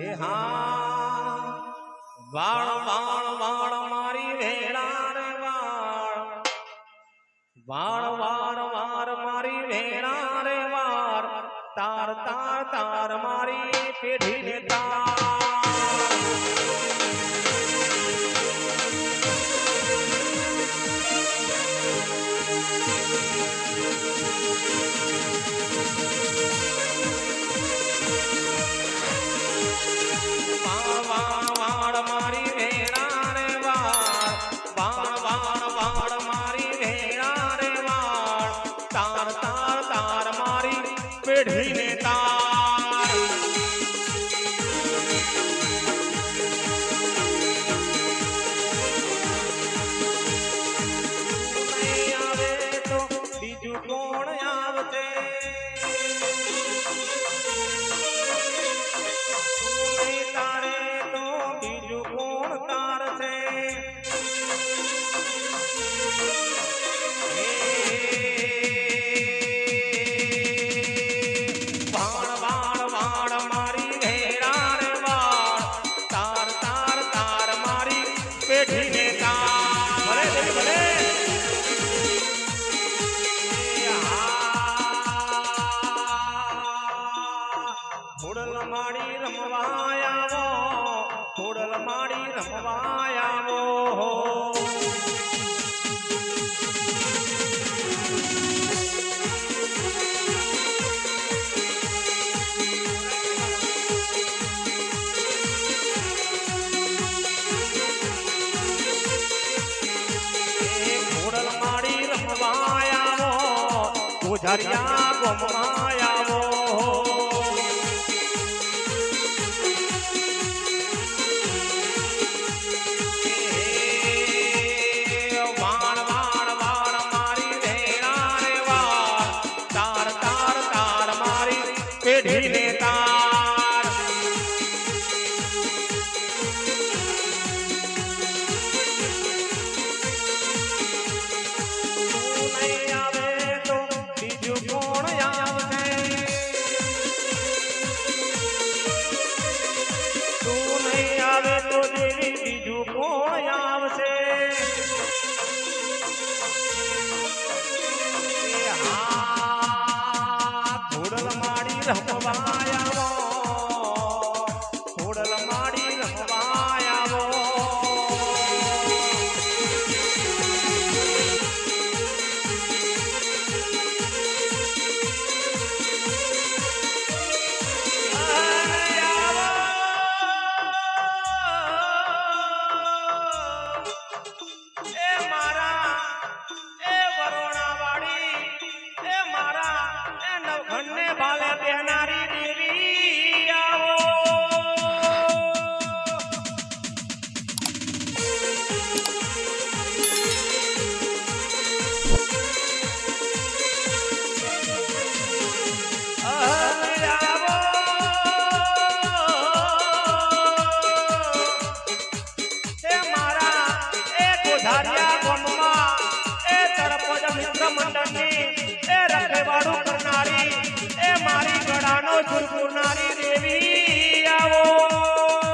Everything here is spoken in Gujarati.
હે હા, વાળ વાળ વાળ મારી ભેળા રે વાળ વાળ વાળ વાળ. મારી ભેળા રે વાર તાર તાર તાર, મારી પેઢીને તાર. ঋণেতা ધમવાયાવો મારી રમવાયાવો તું ધર્યા ગમવાયા. રહવાયાવો ખોડલ માડી રહવાયાવો એ મારા એ વરોણાવાડી એ મારા એ નવઘણને બાલ